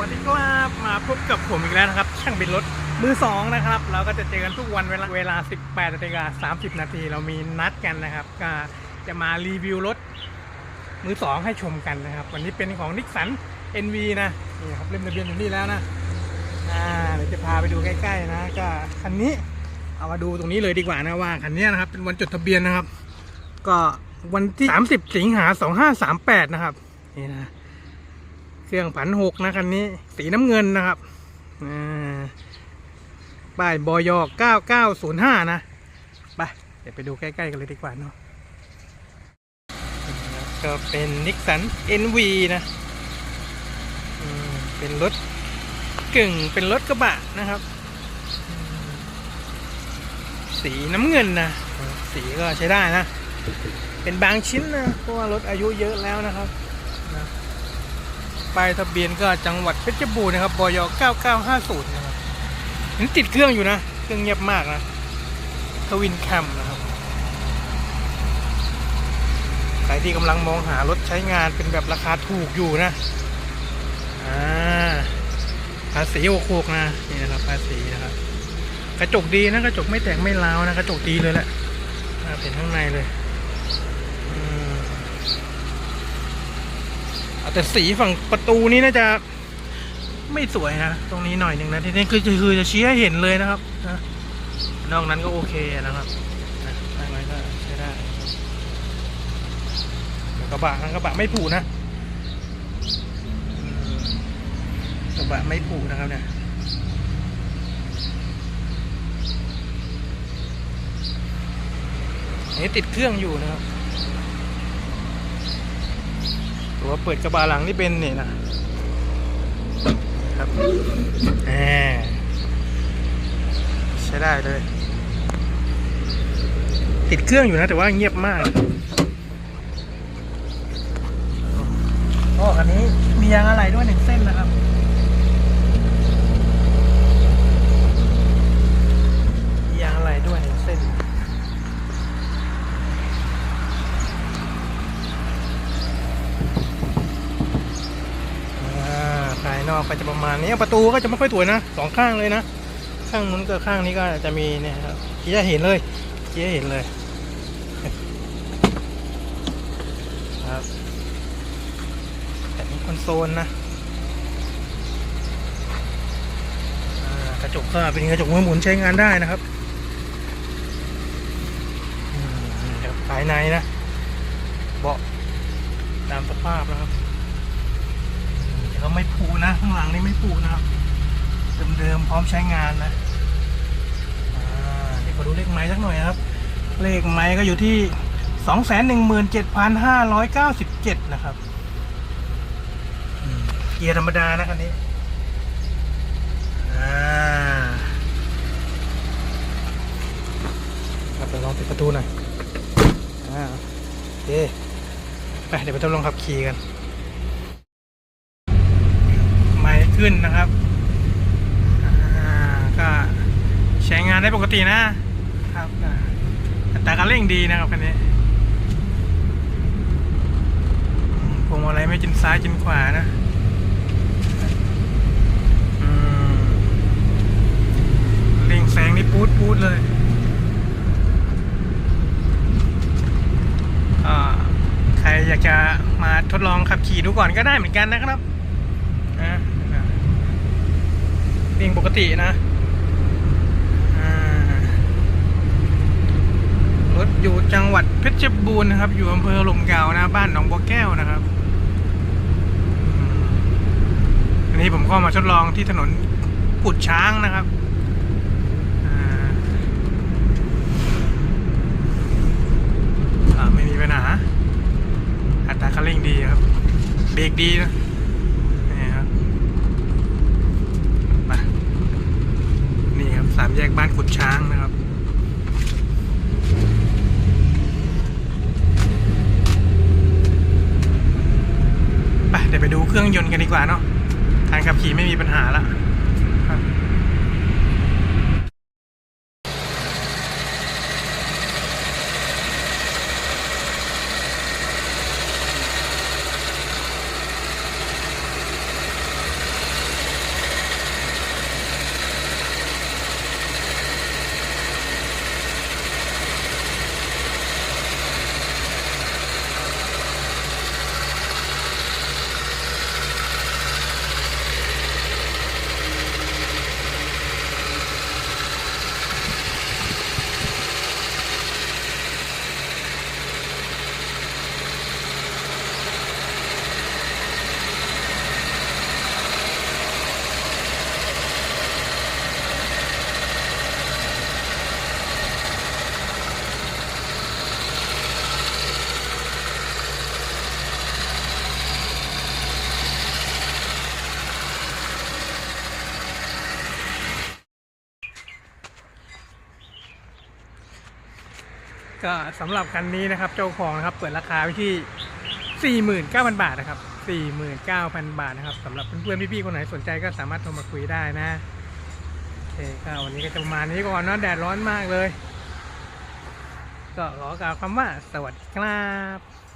วัสดีครับมาพบกับผมอีกแล้วนะครับ ช่างบินรถมือสองนะครับเราก็จะเจอกันทุกวันเวลาเวลา 18นาฬิกา30 นาทีเรามีนัดกันนะครับ ก็จะมารีวิวรถมือสองให้ชมกันนะครับ วันนี้เป็นของนิกสัน NV นะนี่ครับเล่มทะเบียนอยู่นี่แล้วนะอ่าเดี๋ยวจะพาไปดูใกล้ๆนะก็คันนี้เอามาดูตรงนี้เลยดีกว่านะว่าคันนี้นะครับเป็นวันจดทะเบียนนะครับ ก็วันที่ 30 สิงหา2538 นะครับนี่นะ เครื่องผันหกนะคันนี้ สีน้ำเงินนะครับอ่าป้ายบอย9905นะ ไป เดี๋ยวไปดูใกล้ๆกันเลยดีกว่าเนาะก็เป็นนิกสัน NV นะเป็นรถกึ่งเป็นรถกระบะนะครับ สีน้ำเงินนะ สีก็ใช้ได้นะ เป็นบางชิ้นนะ เพราะว่ารถอายุเยอะแล้วนะครับ ป้ายทะเบียนก็จังหวัดเพชรบูรณ์นะครับบย9950นะครับนี่ติดเครื่องอยู่นะ เครื่องเงียบมากนะทวินแคมนะครับใครที่กำลังมองหารถใช้งานเป็นแบบราคาถูกอยู่นะอ่าภาษีโคกนะนี่นะครับภาษีนะครับกระจกดีนะกระจกไม่แตกไม่ร้าวนะกระจกดีเลยแหละอ่าเป็นข้างในเลยอืม แต่สีฝั่งประตูนี้น่าจะไม่สวยนะ ตรงนี้หน่อยหนึ่งนะที่นี่คือคือจะชี้ให้เห็นเลยนะครับนะนอกนั้นก็โอเคนะครับนะทางนั้นก็ใช้ได้กระบะนะกระบะไม่ผูนะกระบะไม่ผูนะครับเนี่ยนนี้ติดเครื่องอยู่นะครับ ตัวเปิดกระบะหลังนี่เป็นนี่นะครับแหมใช้ได้เลย ติดเครื่องอยู่นะแต่ว่าเงียบมากอ๋ออันนี้มียางอะไรด้วยหนึ่งเส้นนะครับ มียางอะไรด้วยหนึ่งเส้น อ่ายนอกก็จะประมาณนี้ประตูก็จะไม่ค่อยสวยนะสองข้างเลยนะ ข้างนู้นกับข้างนี้ก็จะมีเนี่ยครับที่จะเห็นเลยที่จะเห็นเลยครับแต่นี้คอนโซลนะกระจกก็เป็นกระจกมือหมุนใช้งานได้นะครับภายในนะ เบาะตามสภาพนะครับ แต่ก็ไม่ผูนะข้างหลังนี่ไม่ผูนะครับเดิมๆพร้อมใช้งานนะเดี๋ยวขอดูเลขไม้สักหน่อยครับ เลขไม้ก็อยู่ที่สองแสนหนึ่งหมื่นเจ็ดพันห้าร้อยเก้าสิบเจ็ดนะครับเกียร์ธรรมดานะคันนี้อ่าครับเดี๋ยวลองปิดประตูหน่อยอ่าโอเคไปเดี๋ยวไปทดลองขับขี่กัน ไม่ ขึ้นนะครับก็ใช้งานได้ปกตินะครับอ่าอัตราการเร่งดีนะครับคันนี้อืมพวงมาลัยไม่จินซ้ายจินขวานะเร่งแซงนี่ปูดปูดเลยใครอยากจะมาทดลองขับขี่ดูก่อนก็ได้เหมือนกันนะครับนะ วิ่งปกตินะรถอยู่จังหวัดเพชรบูรณ์นะครับ อยู่อำเภอลมเกานะ บ้านหนองบัวแก้วนะครับอันนี้ผมก็มาทดลองที่ถนนกุดช้างนะครับไม่มีปัญหาอัตราคันเร่งดีครับ เบรกดีนะ นี่ครับมานี่ครับสามแยกบ้านขุดช้างนะครับไปเดี๋ยวไปดูเครื่องยนต์กันดีกว่าเนาะการขับขี่ไม่มีปัญหาละครับ ก็สำหรับคันนี้นะครับเจ้าของนะครับเปิดราคาไว้ที่ 49,000 บาทนะครับ 49,000 บาทนะครับสำหรับเพื่อนๆพี่ๆคนไหนสนใจก็สามารถโทรมาคุยได้นะโอเคก็วันนี้ก็จะประมาณนี้ก่อนเนาะแดดร้อนมากเลย ก็ขอกล่าวคำว่าสวัสดีครับ